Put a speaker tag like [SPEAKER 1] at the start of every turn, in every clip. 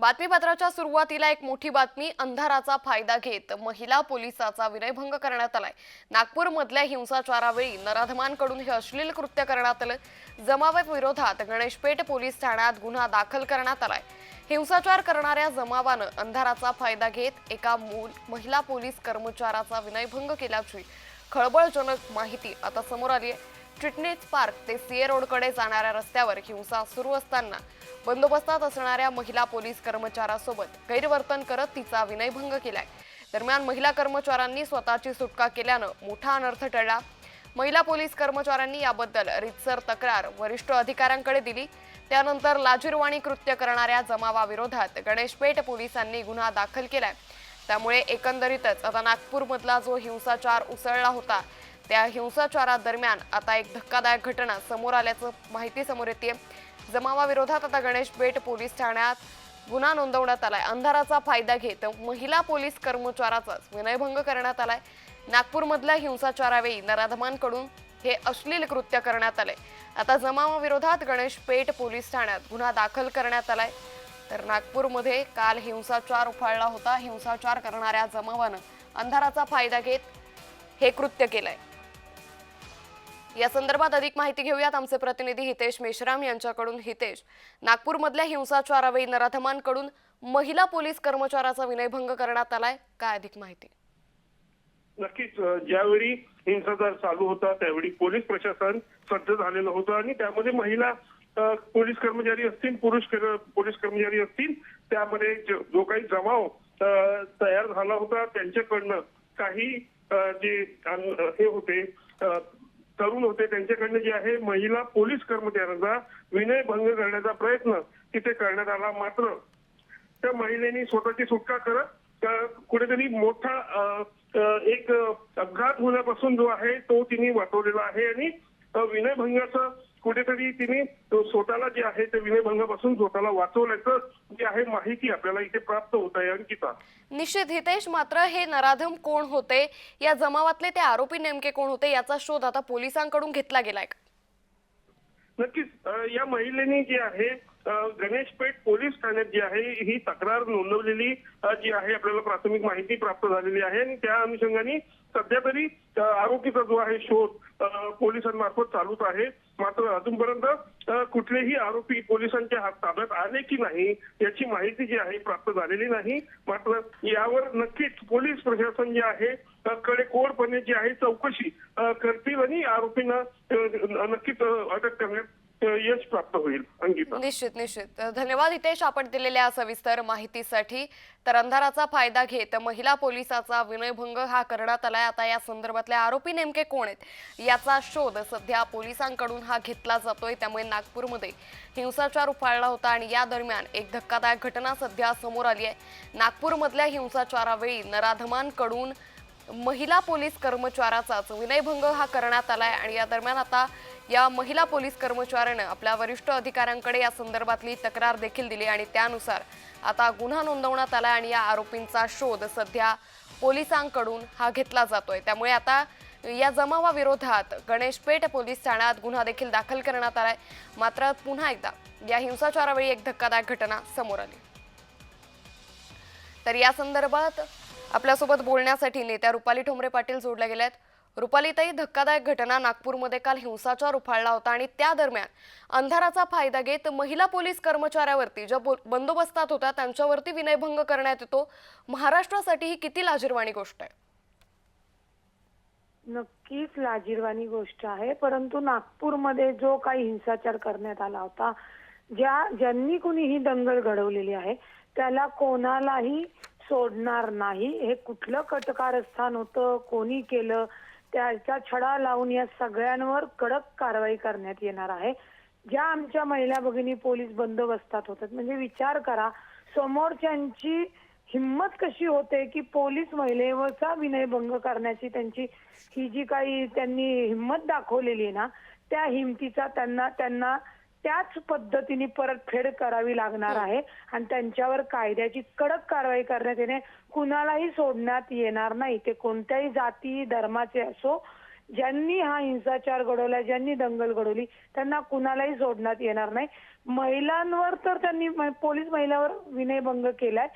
[SPEAKER 1] बातमीपत्राच्या सुरुवातीला एक मोठी बातमी अंधाराचा फायदा घेत महिला पोलिसाचा विनयभंग करण्यात आलाय. नागपूरमधल्या हिंसाचारावेळी नराधमांकडून हे अश्लील कृत्य करण्यात आलं. जमावट विरोधात गणेशपेठ पोलीस ठाण्यात गुन्हा दाखल करण्यात आलाय. हिंसाचार करणाऱ्या जमावानं अंधाराचा फायदा घेत एका मूल महिला पोलीस कर्मचाराचा विनयभंग केल्याची खळबळजनक माहिती आता समोर आली आहे. चिटणीस पार्क ते सीए रोडकडे जाणाऱ्या रस्त्यावर हिंसा सुरू असताना बंदोबस्तात असणाऱ्या महिला पोलीस कर्मचाऱ्यासोबत गैरवर्तन करत तिचा विनयभंग केलाय. दरम्यान महिला कर्मचाऱ्यांनी स्वतःची सुटका केल्यानं मोठा अनर्थ टळला. महिला पोलीस कर्मचाऱ्यांनी याबद्दल रितसर तक्रार वरिष्ठ अधिकाऱ्यांकडे दिली. त्यानंतर लाजीरवाणी कृत्य करणाऱ्या जमावाविरोधात गणेशपेठ पोलिसांनी गुन्हा दाखल केलाय. त्यामुळे एकंदरीतच आता नागपूरमधला जो हिंसाचार उसळला होता त्या हिंसाचारादरम्यान आता एक धक्कादायक घटना समोर आल्याचं माहिती समोर येते जमावाविरोधात आता गणेश बेट पोलीस ठाण्यात गुन्हा नोंदवण्यात आलाय. अंधाराचा फायदा घेत महिला पोलीस कर्मचाराचाच विनयभंग करण्यात आलाय. नागपूरमधल्या हिंसाचारावेळी नराधमांकडून हे अश्लील कृत्य करण्यात आले आता जमावाविरोधात गणेश पेठ पोलीस ठाण्यात गुन्हा दाखल करण्यात आलाय. तर नागपूरमध्ये काल हिंसाचार उफाळला होता. हिंसाचार करणाऱ्या जमावानं अंधाराचा फायदा घेत हे कृत्य केलंय. या संदर्भात अधिक माहिती घेऊयात आमचे प्रतिनिधी हितेश मेश्राम यांच्याकडून. हितेश नागपूरमधल्या हिंसाचारावेळी नराधमांकडून महिला पोलीस कर्मचाऱ्याचा विनयभंग करण्यात आलाय. काय अधिक माहिती?
[SPEAKER 2] नक्कीच ज्यावेळी हिंसाचार चालू होता त्यावेळी पोलीस प्रशासन सज्ज झालेलं होतं आणि त्यामध्ये महिला पोलीस कर्मचारी असतील पुरुष पोलीस कर्मचारी असतील त्यामध्ये जो काही जमाव तयार झाला होता त्यांच्याकडनं काही जे हे होते तरुण होते. त्यांच्याकडनं जे आहे महिला पोलीस कर्मचाऱ्यांचा विनयभंग करण्याचा प्रयत्न तिथे करण्यात आला मात्र त्या महिलेनी स्वतःची सुटका करत कुठेतरी मोठा एक अपघात होण्यापासून जो आहे तो तिने वाचवलेला आहे. आणि विनयभंगाचं कुठेतरी तिने तो स्वतःला जे आहे ते विनयभंगापासून स्वतःला वाचवल्याचं जे आहे माहिती आपल्याला इथे प्राप्त होत आहे अंकिता.
[SPEAKER 1] निश्चित हितेश मात्र हे नराधम कोण होते? या जमावातले ते आरोपी नेमके कोण होते? याचा शोध आता पोलिसांकडून घेतला गेलाय. का
[SPEAKER 2] नक्कीच या महिलेने जी आहे गणेशपेठ पोलीस ठाण्यात जी आहे ही तक्रार नोंदवलेली जी आहे आपल्याला प्राथमिक माहिती प्राप्त झालेली आहे. आणि त्या अनुषंगाने सध्या तरी आरोपीचा जो आहे शोध पोलिसांमार्फत चालूच आहे. मात्र अजूनपर्यंत कुठलेही आरोपी पोलिसांच्या हात ताब्यात आले की नाही याची माहिती जी आहे प्राप्त झालेली नाही. मात्र यावर नक्कीच पोलीस प्रशासन जे आहे अ, कडेकोरपणे जी आहे चौकशी करतील आणि आरोपींना नक्कीच अटक करण्यात यश प्राप्त होईल अंगिता.
[SPEAKER 1] निश्चित निश्चित. धन्यवाद हितेश आपण दिलेल्या सविस्तर माहितीसाठी. तर अंधाराचा फायदा घेत महिला पोलिसाचा विनयभंग हा करण्यात आलाय. आता या संदर्भातले आरोपी नेमके कोण आहेत? याचा शोध सध्या पोलिसांकडून हा घेतला जातोय. त्यामुळे नागपूरमध्ये हिंसाचार उफाळला होता आणि या दरम्यान एक धक्कादायक घटना सध्या समोर आली आहे. नागपूरमधल्या हिंसाचारावेळी नराधमांकडून महिला पोलीस कर्मचाऱ्याचाच विनयभंग हा करण्यात आलाय. आणि या दरम्यान आता या महिला पोलीस कर्मचाऱ्यानं आपल्या वरिष्ठ अधिकाऱ्यांकडे या संदर्भातली तक्रार देखील दिली आणि त्यानुसार आता गुन्हा नोंदवण्यात आला आणि या आरोपींचा शोध सध्या पोलिसांकडून हा घेतला जातोय. त्यामुळे आता या जमावाविरोधात गणेशपेठ पोलीस ठाण्यात गुन्हा देखील दाखल करण्यात आलाय. मात्र पुन्हा एकदा या हिंसाचारावेळी एक धक्कादायक घटना समोर आली. तर या संदर्भात आपल्यासोबत बोलण्यासाठी नेत्या रुपाली ठोंबरे पाटील जोडल्या गेल्या आहेत रुपालीताई धक्कादायक घटना नागपूरमध्ये काल हिंसाचार उफाळला होता आणि त्या दरम्यान अंधाराचा फायदा घेत महिला पोलीस कर्मचाऱ्यावरती ज्या बंदोबस्तात होत्या त्यांच्यावरती विनयभंग करण्यात येतो. महाराष्ट्रासाठी ही किती लाजिरवाणी गोष्ट आहे?
[SPEAKER 3] नक्कीच लाजीरवाणी गोष्ट आहे परंतु नागपूरमध्ये जो काही हिंसाचार करण्यात आला होता ज्या ज्यांनी कुणी ही दंगल घडवलेली आहे त्याला कोणालाही सोडणार नाही. हे कुठलं कटकारस्थान होतं कोणी केलं त्याचा छडा लावून या सगळ्यांवर कडक कारवाई करण्यात येणार आहे. ज्या आमच्या महिला भगिनी पोलीस बंदोबस्तात होतात म्हणजे विचार करा समोरच्यांची हिंमत कशी होते की पोलीस महिलेवरचा विनयभंग करण्याची त्यांची ही जी काही त्यांनी हिंमत दाखवलेली आहे ना त्या हिमतीचा त्यांना त्यांना त्याच पद्धतीने परतफेड करावी लागणार आहे. आणि त्यांच्यावर कायद्याची कडक कारवाई करण्यात येणे कुणालाही सोडण्यात येणार नाही. ते कोणत्याही जाती धर्माचे असो ज्यांनी हा हिंसाचार घडवला ज्यांनी दंगल घडवली त्यांना कुणालाही सोडण्यात येणार नाही. महिलांवर तर त्यांनी पोलीस महिलावर विनयभंग केलाय.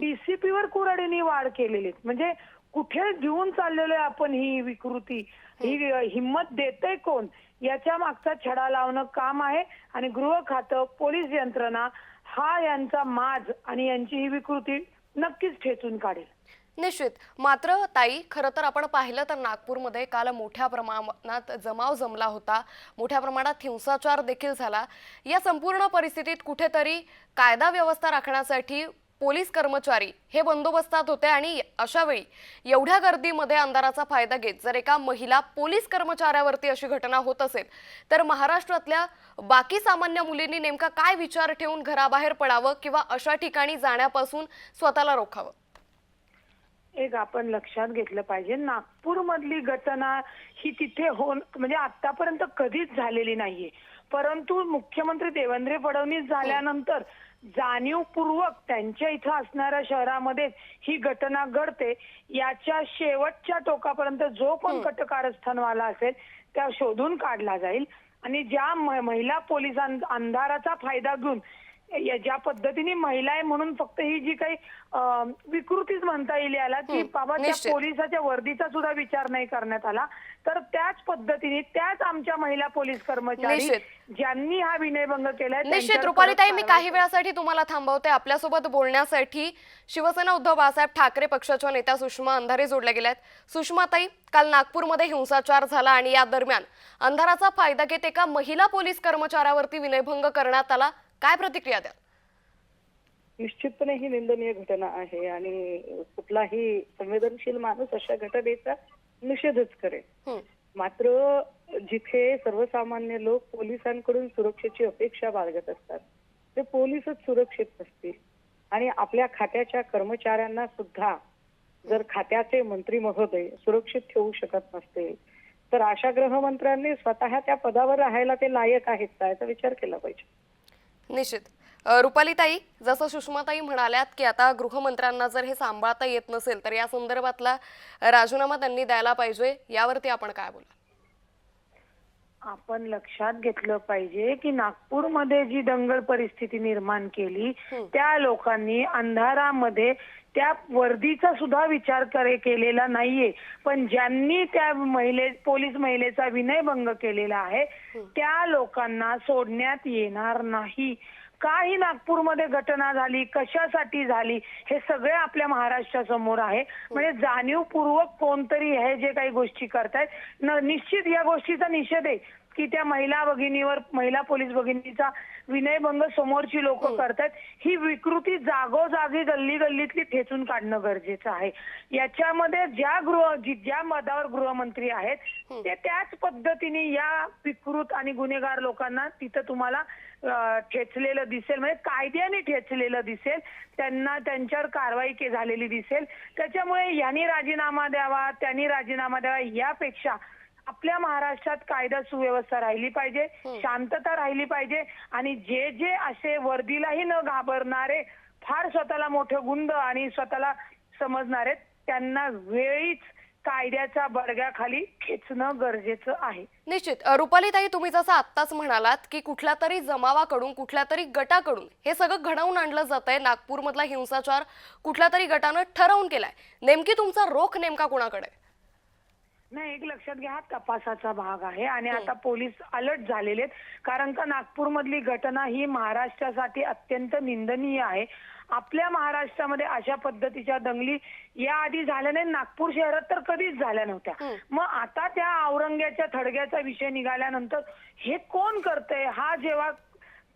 [SPEAKER 3] डीसीपीवर कुराडीने वाढ केलेली. म्हणजे कुठे घेऊन चाललेलो आहे आपण ही विकृती? ही हिंमत देतय कोण? याच्या मागचा छडा लावणं काम आहे. आणि गृह खातं पोलीस यंत्रणा हा यांचा माज आणि यांची ही विकृती नक्कीच ठेचून काढेल.
[SPEAKER 1] निश्चित. मात्र ताई खरं तर आपण पाहिलं तर नागपूरमध्ये काल मोठ्या प्रमाणात जमाव जमला होता. मोठ्या प्रमाणात हिंसाचार देखील झाला. या संपूर्ण परिस्थितीत कुठेतरी कायदा व्यवस्था राखण्यासाठी पोलीस कर्मचारी हे बंदोबस्तात होते आणि अशा वेळी एवढ्या गर्दीमध्ये अंधाराचा फायदा घेत जर एका महिला पोलीस कर्मचाऱ्यावरती अशी घटना होत असेल तर महाराष्ट्रातल्या बाकी सामान्य मुलींनी नेमका काय विचार ठेवून घराबाहेर पडावं किंवा अशा ठिकाणी जाण्यापासून स्वतःला रोखावं?
[SPEAKER 3] एक आपण लक्षात घेतलं पाहिजे नागपूर मधली घटना ही तिथे होऊन म्हणजे आतापर्यंत कधीच झालेली नाहीये. परंतु मुख्यमंत्री देवेंद्र फडणवीस झाल्यानंतर जाणीवपूर्वक त्यांच्या इथं असणाऱ्या शहरामध्ये ही घटना घडते. याच्या शेवटच्या टोकापर्यंत जो पण कटकारस्थानवाला असेल त्या शोधून काढला जाईल. आणि ज्या महिला पोलिसां अंधाराचा फायदा घेऊन ज्या पद्धतीने महिला आहे म्हणून फक्त ही जी काही विकृतीच म्हणता येईल याला की
[SPEAKER 1] हं,
[SPEAKER 3] बाबा त्या. पोलिसाच्या वर्दीचा सुद्धा विचार नाही करण्यात आला. तर त्याच पद्धतीने त्याच आमच्या महिला पोलीस कर्मचारी. ज्यांनी हा विनयभंग केलाय
[SPEAKER 1] निश्चित. रुपालीताई मी काही वेळासाठी तुम्हाला थांबवते. आपल्यासोबत बोलण्यासाठी शिवसेना उद्धव बाळासाहेब ठाकरे पक्षाच्या नेत्या सुषमा अंधारे जोडल्या गेल्यात. सुषमाताई काल नागपूरमध्ये हिंसाचार झाला आणि या दरम्यान अंधाराचा फायदा घेत एका महिला पोलीस कर्मचाऱ्यावरती विनयभंग करण्यात आला. काय प्रतिक्रिया द्या
[SPEAKER 4] निश्चितपणे ही निंदनीय घटना आहे आणि कुठलाही संवेदनशील माणूस अशा घटनेचा निषेधच करेल. मात्र जिथे सर्वसामान्य लोक पोलिसांकडून सुरक्षेची अपेक्षा बाळगत असतात ते पोलीसच सुरक्षित नसतील. आणि आपल्या खात्याच्या कर्मचाऱ्यांना सुद्धा जर खात्याचे मंत्री महोदय सुरक्षित ठेवू शकत नसतील तर अशा गृहमंत्र्यांनी स्वतः त्या पदावर राहायला ते लायक आहेत का याचा विचार केला पाहिजे.
[SPEAKER 1] निश्चित. रुपालीताई जसं सुषमाताई म्हणाल्यात की आता गृहमंत्र्यांना जर हे सांभाळता येत नसेल तर या संदर्भातला राजीनामा त्यांनी द्यायला पाहिजे. यावरती आपण काय बोला?
[SPEAKER 3] आपण लक्षात घेतलं पाहिजे की नागपूरमध्ये जी दंगल परिस्थिती निर्माण केली त्या लोकांनी अंधारामध्ये त्या वर्दीचा सुद्धा विचार करे केलेला नाहीये. पण ज्यांनी त्या महिले पोलीस महिलेचा विनयभंग केलेला आहे त्या लोकांना सोडण्यात येणार नाही. का ही नागपूरमध्ये घटना झाली कशासाठी झाली हे सगळे आपल्या महाराष्ट्रासमोर आहे. म्हणजे जाणीवपूर्वक कोणतरी हे जे काही गोष्टी करतायत न- निश्चित या गोष्टीचा निषेध आहे. की त्या महिला भगिनीवर महिला पोलीस भगिनीचा विनयभंग समोरची लोक करतायत ही विकृती जागोजागी गल्ली गल्लीतली ठेचून काढणं गरजेचं आहे. याच्यामध्ये ज्या गृह ज्या मतावर गृहमंत्री आहेत ते त्याच पद्धतीने या विकृत आणि गुन्हेगार लोकांना तिथं तुम्हाला ठेचलेलं दिसेल म्हणजे कायद्याने ठेचलेलं दिसेल त्यांना त्यांच्यावर कारवाई के झालेली दिसेल. त्याच्यामुळे यांनी राजीनामा द्यावा त्यांनी राजीनामा द्यावा यापेक्षा आपल्या महाराष्ट्रात कायदा सुव्यवस्था राहिली पाहिजे शांतता राहिली पाहिजे आणि जे जे असे वर्दीलाही न घाबरणारे फार स्वतःला मोठे गुंड आणि स्वतःला समजणारे त्यांना वेळीच कायद्याच्या बडग्याखाली खेचणं गरजेचं आहे.
[SPEAKER 1] निश्चित. रुपालीताई तुम्ही जसं आत्ताच म्हणालात की कुठल्या तरी जमावाकडून कुठल्या तरी गटाकडून हे सगळं घडवून आणलं जात आहे नागपूरमधला हिंसाचार कुठल्या तरी गटानं ठरवून केलाय. नेमकी तुमचा रोख नेमका कोणाकडे? आहे?
[SPEAKER 3] नाही एक लक्षात घ्या हा तपासाचा भाग आहे आणि आता पोलीस अलर्ट झालेले आहेत. कारण का नागपूरमधली घटना ही महाराष्ट्रासाठी अत्यंत निंदनीय आहे. आपल्या महाराष्ट्रामध्ये अशा पद्धतीच्या दंगली याआधी झाल्या नाही नागपूर शहरात तर कधीच झाल्या नव्हत्या. मग आता त्या औरंग्याच्या थडग्याचा विषय निघाल्यानंतर हे कोण करतंय? हा जेव्हा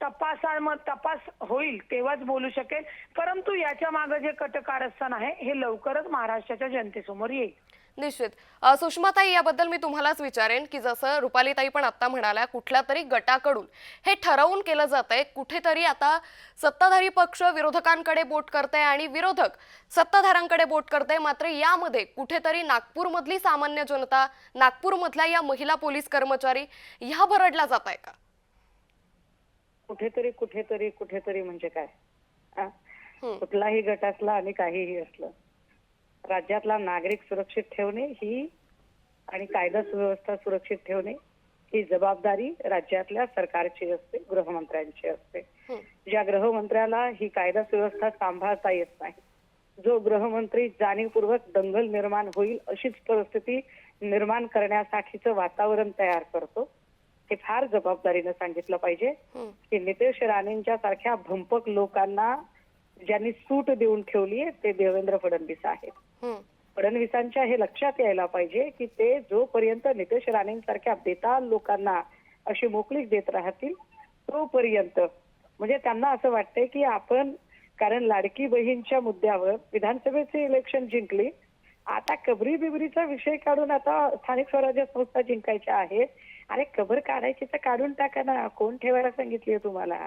[SPEAKER 3] तपासा मग तपास होईल तेव्हाच बोलू शकेल. परंतु याच्या मागे जे कटकारस्थान आहे हे लवकरच महाराष्ट्राच्या जनतेसमोर येईल.
[SPEAKER 1] निश्चित. सुषमाताई याबद्दल मी तुम्हालाच विचारेन की जसं रुपालीताई पण आता म्हणाल्या कुठल्या तरी गटाकडून हे ठरवून केलं जात आहे कुठेतरी आता सत्ताधारी पक्ष विरोधकांकडे बोट करते आणि विरोधक सत्ताधाऱ्यांकडे बोट करते मात्र यामध्ये कुठेतरी नागपूरमधली सामान्य जनता नागपूरमधल्या या महिला पोलीस कर्मचारी ह्या भरडला जात आहे का?
[SPEAKER 4] कुठेतरी कुठेतरी कुठेतरी म्हणजे काय. कुठलाही गट असला आणि काहीही असलं. राज्यातला नागरिक सुरक्षित ठेवणे ही आणि कायदा सुव्यवस्था सुरक्षित ठेवणे ही जबाबदारी राज्यातल्या सरकारची असते गृहमंत्र्यांची असते. ज्या गृहमंत्र्याला ही कायदा सुव्यवस्था सांभाळता येत नाही जो गृहमंत्री जाणीवपूर्वक दंगल निर्माण होईल अशीच परिस्थिती निर्माण करण्यासाठीचं वातावरण तयार करतो हे फार जबाबदारीनं सांगितलं पाहिजे. की नितेश राणेंच्या सारख्या भंपक लोकांना ज्यांनी सूट देऊन ठेवली आहे ते देवेंद्र फडणवीस आहेत. फडणवीसांच्या हे लक्षात यायला पाहिजे की ते जोपर्यंत नितेश राणेंसारख्या बेताल लोकांना अशी मोकळीक देत राहतील तोपर्यंत. म्हणजे त्यांना असं वाटतंय की आपण कारण लाडकी बहीणच्या मुद्द्यावर विधानसभेचे इलेक्शन जिंकली आता कबरी बिबरीचा विषय काढून आता स्थानिक स्वराज्य संस्था जिंकायच्या आहेत अरे कबर काढायची तर काढून टाका ना कोण ठेवायला सांगितलीये तुम्हाला?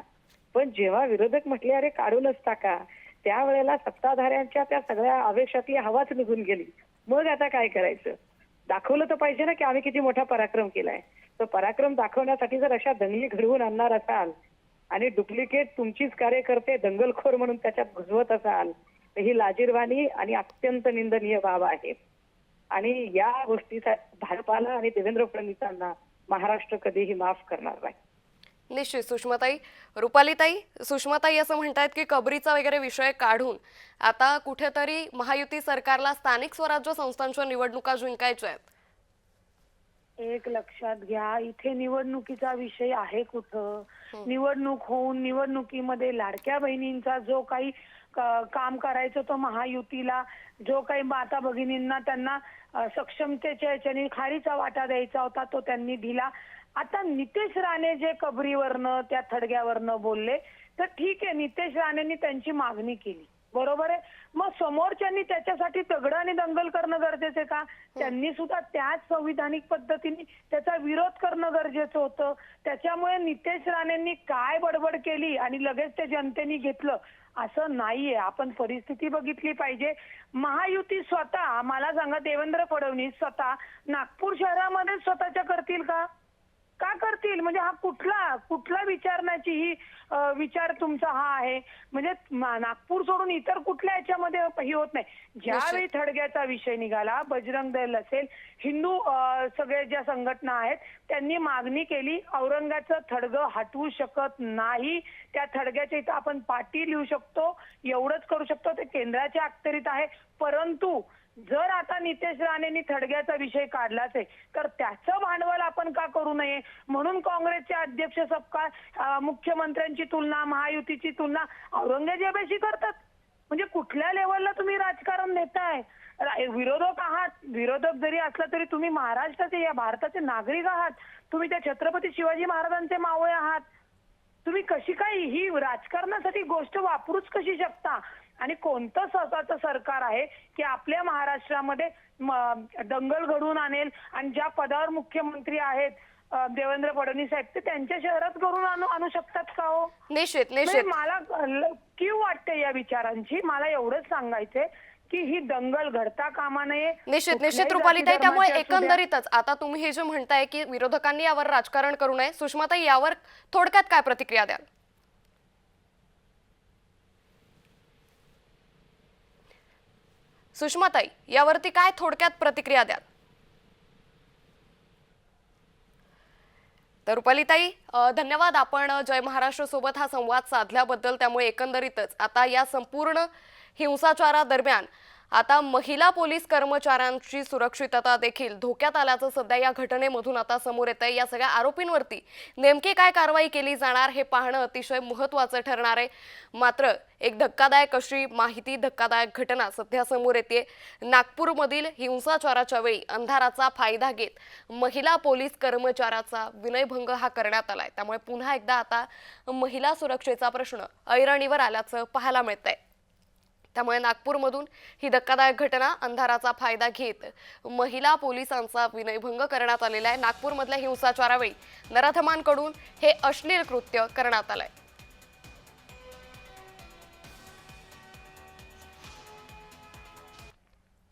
[SPEAKER 4] पण जेव्हा विरोधक म्हटले अरे काढूनच टाका. त्यावेळेला सत्ताधाऱ्यांच्या त्या सगळ्या आवेशातली हवाच निघून गेली. मग आता काय करायचं? दाखवलं तर पाहिजे ना की आम्ही किती मोठा पराक्रम केलाय. तर पराक्रम दाखवण्यासाठी जर अशा दंगली घडवून आणणार असाल आणि डुप्लिकेट तुमचीच कार्यकर्ते दंगलखोर म्हणून त्याच्यात घुसवत असाल तर ही लाजीरवाणी आणि अत्यंत निंदनीय बाब आहे. आणि या गोष्टीचा भाजपाला आणि देवेंद्र फडणवीसांना महाराष्ट्र कधीही माफ करणार नाही.
[SPEAKER 1] निश्चित. सुषमाताई रुपालीताई सुषमाताई असं म्हणतायत की कबरीचा वगैरे विषय काढून आता कुठेतरी महायुती सरकारला स्थानिक स्वराज्य संस्थांच्या निवडणुका जिंकायच्या आहेत.
[SPEAKER 3] एक लक्षात घ्या इथे निवडणुकीचा विषय आहे कुठं? निवडणूक होऊन निवडणुकीमध्ये लाडक्या बहिणींचा जो काही क- काम करायचं तो महायुतीला जो काही माता भगिनींना त्यांना सक्षमतेच्या याच्याने खारीचा वाटा द्यायचा होता तो त्यांनी दिला. आता नितेश राणे जे कबरीवरनं त्या थडग्यावरनं बोलले तर ठीक आहे नितेश राणेंनी त्यांची मागणी केली. बरोबर आहे? मग समोरच्यांनी त्याच्यासाठी तगडं आणि दंगल करणं गरजेचं आहे का? त्यांनी सुद्धा त्याच संविधानिक पद्धतीने त्याचा विरोध करणं गरजेचं होतं. त्याच्यामुळे नितेश राणेंनी काय बडबड केली आणि लगेच ते जनतेने घेतलं असं नाहीये. आपण परिस्थिती बघितली पाहिजे. महायुती स्वतः मला सांगा देवेंद्र फडणवीस स्वतः नागपूर शहरामध्ये स्वतःच्या करतील का? का करतील? म्हणजे हा कुठला कुठला विचारण्याची ही विचार तुमचा हा आहे? म्हणजे नागपूर सोडून इतर कुठल्या याच्यामध्ये ही होत नाही. ज्यावेळी थडग्याचा विषय निघाला बजरंग दल असेल हिंदू अ, सगळे ज्या संघटना आहेत त्यांनी मागणी केली औरंगाचं थडगं हटवू शकत नाही. त्या थडग्याच्या इथं आपण पाटी लिहू शकतो एवढंच करू शकतो ते केंद्राच्या अखत्यारीत आहे. परंतु जर आता नितेश राणेंनी थडग्याचा विषय काढलाच आहे तर त्याचं भांडवल आपण का करू नये? म्हणून काँग्रेसचे अध्यक्ष सपकाळ मुख्यमंत्र्यांची तुलना महायुतीची तुलना औरंगजेबाशी करतात. म्हणजे कुठल्या लेवलला तुम्ही राजकारण नेताय? विरोधक आहात. विरोधक जरी असला तरी तुम्ही महाराष्ट्राचे या भारताचे नागरिक आहात. तुम्ही त्या छत्रपती शिवाजी महाराजांचे मावळे आहात. तुम्ही कशी काय ही राजकारणासाठी गोष्ट वापरूच कशी शकता? आणि कोणतं स्वतःचं सरकार आहे की आपल्या महाराष्ट्रामध्ये दंगल घडवून आणेल आणि ज्या पदावर मुख्यमंत्री आहेत देवेंद्र फडणवीस साहेब ते त्यांच्या शहरात करून आणू आणू शकतात का हो?
[SPEAKER 1] निश्चित
[SPEAKER 3] म्हणजे
[SPEAKER 1] निश्चित.
[SPEAKER 3] मला कीव वाटते या विचारांची? मला एवढंच सांगायचंय की ही दंगल घडता कामा नये
[SPEAKER 1] निश्चित निश्चित. रुपालीताई त्यामुळे. एकंदरीतच आता तुम्ही हे जे म्हणताय की विरोधकांनी यावर राजकारण करू नये सुषमाताई यावर थोडक्यात काय प्रतिक्रिया द्याल? सुषमाताई यावरती काय थोडक्यात प्रतिक्रिया द्याल? तर रुपालीताई धन्यवाद. आपण जय महाराष्ट्र सोबत हा संवाद साधल्याबद्दल त्यामुळे एकंदरीतच आता या संपूर्ण हिंसाचारादरम्यान आता महिला पोलीस कर्मचाऱ्यांची सुरक्षितता देखील धोक्यात आल्याचं सध्या या घटनेमधून आता समोर येत आहे या सगळ्या आरोपींवरती नेमकी काय कारवाई केली जाणार हे पाहणं अतिशय महत्त्वाचं ठरणार आहे. मात्र एक धक्कादायक अशी माहिती धक्कादायक घटना सध्या समोर येते नागपूरमधील हिंसाचाराच्या वेळी अंधाराचा फायदा घेत महिला पोलीस कर्मचाऱ्याचा विनयभंग हा करण्यात आलाय. त्यामुळे पुन्हा एकदा आता महिला सुरक्षेचा प्रश्न ऐरणीवर आल्याचं पाहायला मिळतंय. त्यामुळे नागपूरमधून ही धक्कादायक घटना अंधाराचा फायदा घेत महिला पोलिसांचा विनयभंग करण्यात आलेला आहे. नागपूरमधल्या हिंसाचारावेळी नराधमांकडून हे अश्लील कृत्य करण्यात आलंय.